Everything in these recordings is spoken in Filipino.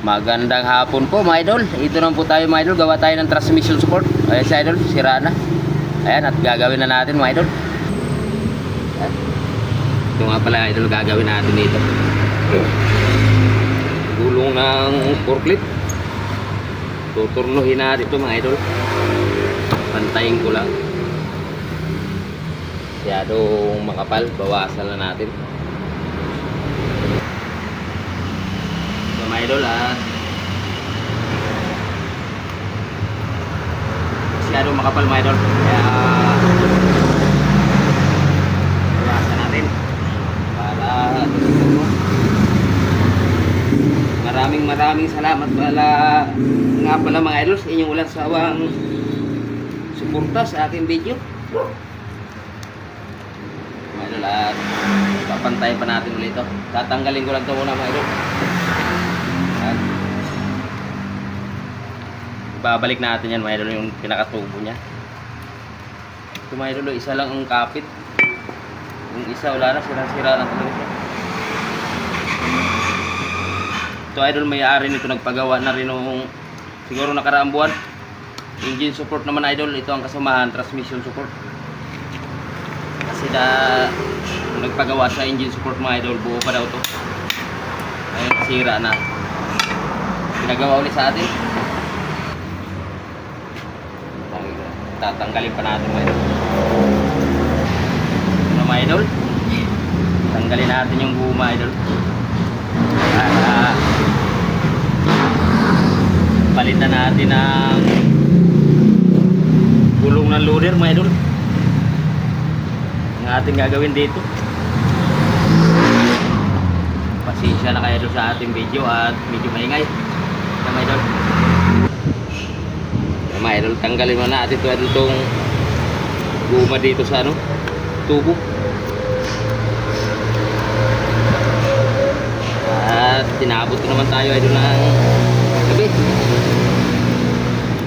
Magandang hapon po mga idol. Ito naman po tayo mga idol. Gawa tayo ng transmission support. Ayan si idol, sira na. Ayan, at gagawin na natin mga idol. Ayan. Ito nga pala idol, gagawin natin dito. Gulong ng forklift. Tuturnuhin natin ito mga idol. Pantayin ko lang. Masyadong makapal. Bawasan na natin. Mga idol ah. Masyadong makapal mga idol. Kaya bawasan natin. Para maraming maraming salamat pala nga pala mga idol sa inyong walang sawang suporta sa aking video. Mga idol at papantayin pa natin ulit ito. Tatanggalin ko lang ito muna mga idol. Babalik natin yan mga yung pinakatubo niya. Ito mga isa lang ang kapit. Yung isa wala na, sira-sira na talaga siya. Ito idol, may-ari nito nagpagawa na rin nung siguro nakaraang buwan. Engine support naman idol, ito ang kasamahan, transmission support. Kasi nung nagpagawa sa engine support mga idol, buo pa daw to. Ayun, sira na. Pinagawa ulit sa atin. Tatanggalin pa natin mga. Ano mga idol? Tanggalin natin yung buo idol. Para palitan natin ng gulong ng loader mga idol. Ang ating gagawin dito. Pasensya na kayo sa ating video at medyo maingay. Kaya mga idol. Mga idol, tanggalin mo natin ito itong guma dito sa ano, tubo. At tinabot naman tayo idol ng gabi.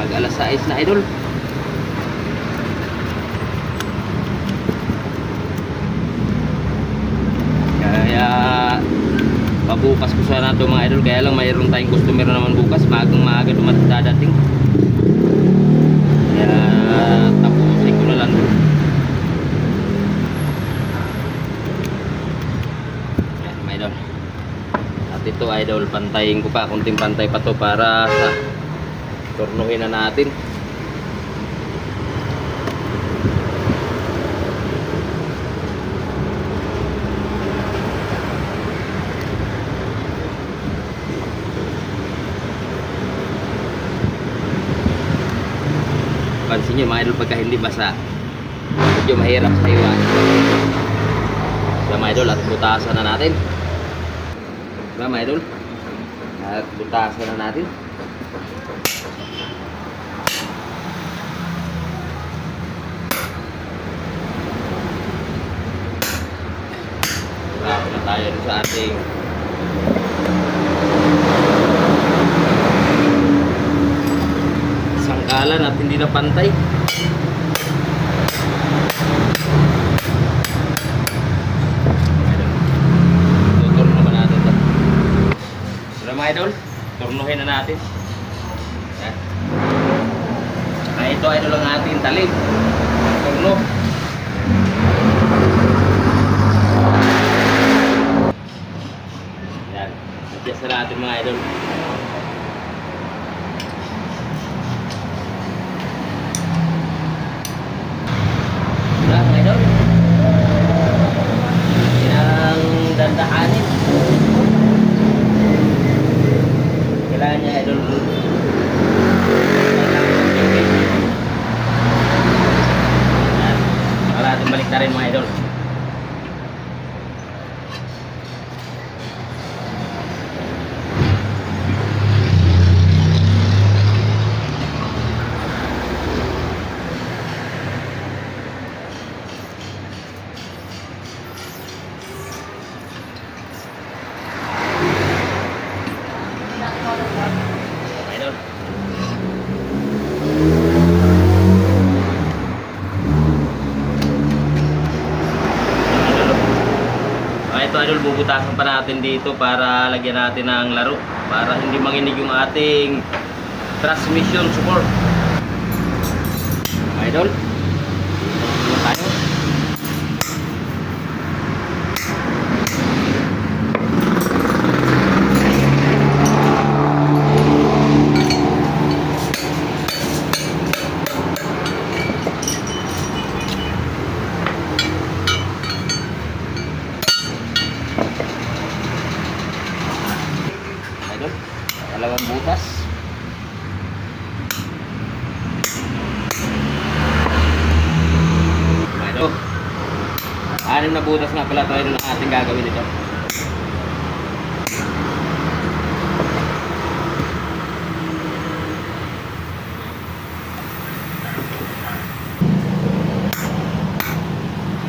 Mag alas 6 na idol. Kaya pabukas ko sana ito mga idol kaya lang mayroon tayong customer na naman bukas magang maaga kaya tapusin ko na lang Ayan, mga at ito idol pantayin ko pa. Kunting pantay pa to para sa turnuhin na natin pansin nyo mga idol pagka hindi basa medyo mahirap sa iwan. So mga idol at butasan na natin. Diba mga idol at butasan na natin. Wrap na tayo sa ating sangkalan at hindi na pantay. Tuturno naman natin ito. Sila mga idol, turnuhin na natin. Yan. Ah, ito idol ang ating talim. Turno. Yan. Adjust na natin mga idol. Wala mga idol. Kailangan dandahanin. Kailangan niya idol. Yan. Saka natin balik na rin idol. Bubutasan pa natin dito para lagyan natin ng laro. Para hindi manginig yung ating transmission support. Idol, dito tayo. Idol, dalawang butas. Idol, anim na butas nga pala tayo ng ating gagawin ito.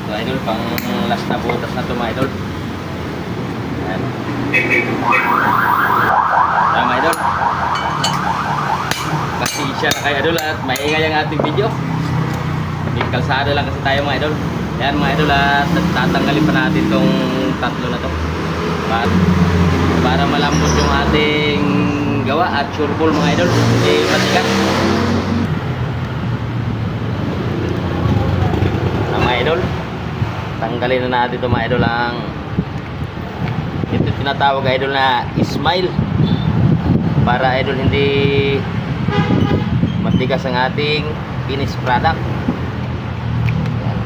So idol, pang last na butas na ito mga idol. Ayan. Tama idol. Pasensya na kayo idol at maingay ang ating video. May kalsada lang kasi tayo mga idol. Yan mga idol at tatanggalin pa natin tong tatlo na to. Para, para malambot yung ating gawa at sureball mga idol. Hindi matigas. Ah, mga idol. Tanggalin na natin ito mga idol ang ito tinatawag idol na smile para idol hindi matigas ang ating finished product Yan.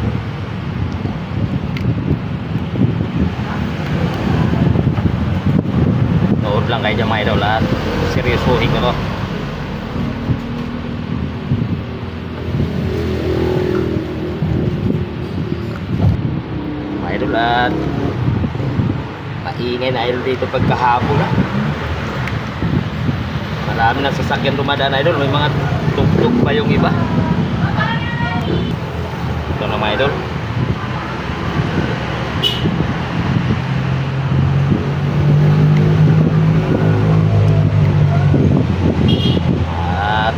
Kayo dyan mga idol at seryosohin ko to mga idol at na idol dito pagkahapon na marami na sasakyan dumadaan idol. May mga tugtog pa yung iba. Ito na mga idol at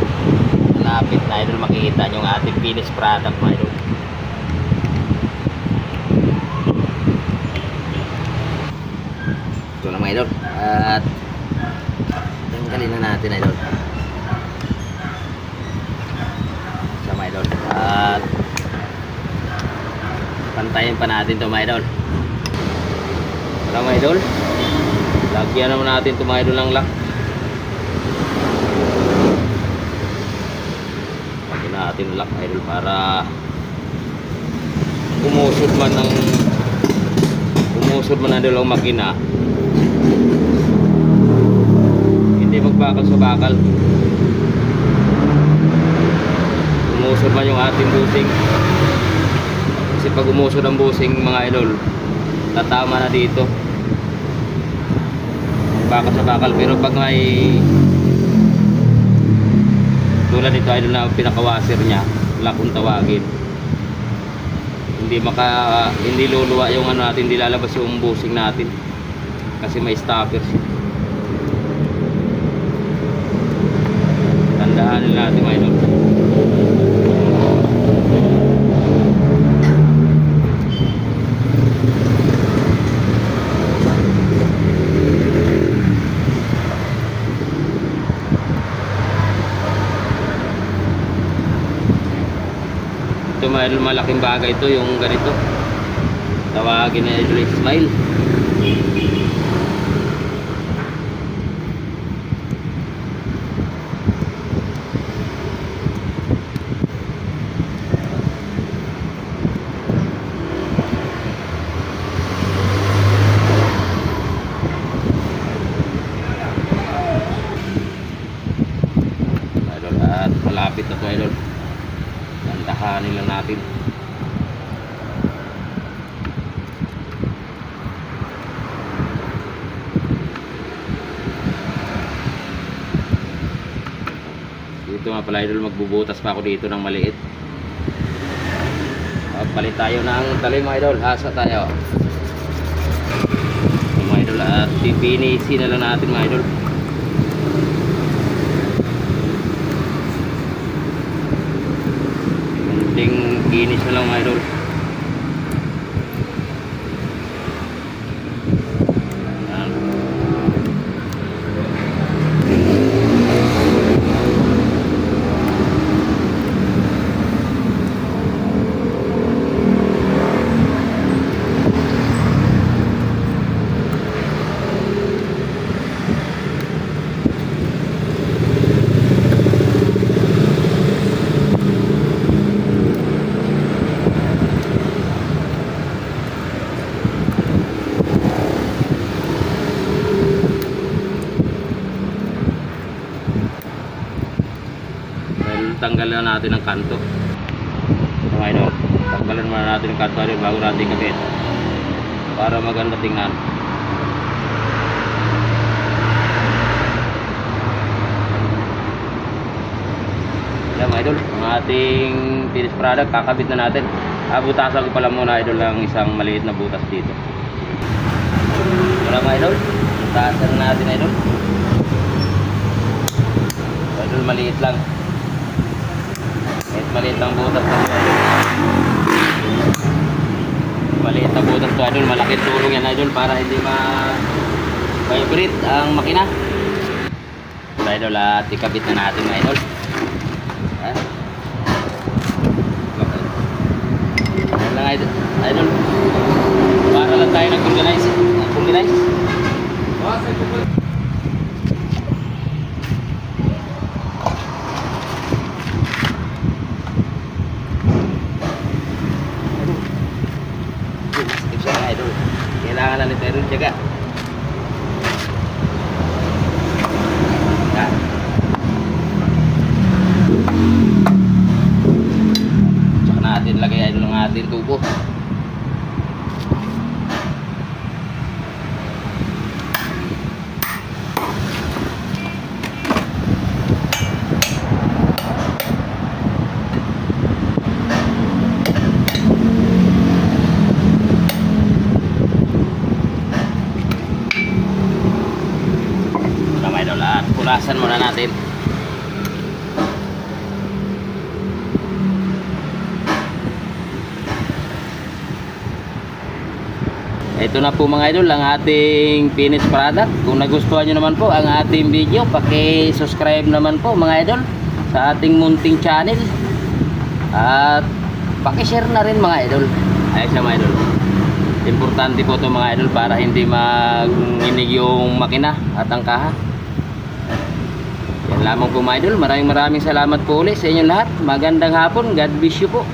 malapit na idol makikita nyo ang ating finished product mga idol ito na mga idol. At tanggalin na natin idol. Sa mga idol. At pantayin pa natin ito mga idol. Para mga idol. Lagyan naman natin ito mga idol ng lock natin lock idol para umusod man ng umusod man ang makina. Hindi magbakal sa bakal. Umusod man yung ating busing. Kasi pag umusod ang busing mga idol tatama na dito. Bakal sa bakal. Pero pag may tulad nito idol na pinakawasir niya wala kung tawagin. Hindi maka hindi luluwa yung ano natin hindi lalabas yung busing natin. Kasi may stopper siya. Tandaan natin mga idol ito malaking bagay ito yung ganito. Tawagin na idol smile malapit na to idol Tandahanin lang natin. Dito nga pala idol magbubutas pa ako dito ng maliit. Ah, Palit tayo ng talim mga idol. Hasa tayo. Mga idol at pipinisi na lang natin mga idol. Kinis na lang idol. Tanggalan natin ng kanto. Mga idol. Tanggalan muna natin ng kanto idol bago natin kabit. Para maganda tingnan. Yan mga idol, ang ating finished product, kakabit na natin. Ah, butasan ko pala muna idol ang isang maliit na butas dito. Wala mga idol, butasan na natin idol. Idol maliit lang. Kahit maliit lang butas na idol. Maliit na butas to idol, malaking tulong yan idol para hindi ma vibrate ang makina. Ito idol at ikabit na natin idol. Ha? Yan lang idol. Idol. Para lang tayo nag-organize. Nag-organize. Masikip siya mga idol. Idol. Jaga. Ha? Tsaka natin lagay idol ng ating tubo. Ito mga idol at pulasan muna natin. Ito na po mga idol ang ating finished product. Kung nagustuhan nyo naman po ang ating video, paki-subscribe naman po mga idol sa ating munting channel. At paki-share na rin mga idol. Ayos na mga idol. Importante po ito mga idol para hindi mag-inig yung makina at ang kaha. Lamang po mga idol. Maraming maraming salamat po ulit sa inyong lahat. Magandang hapon. God bless you po.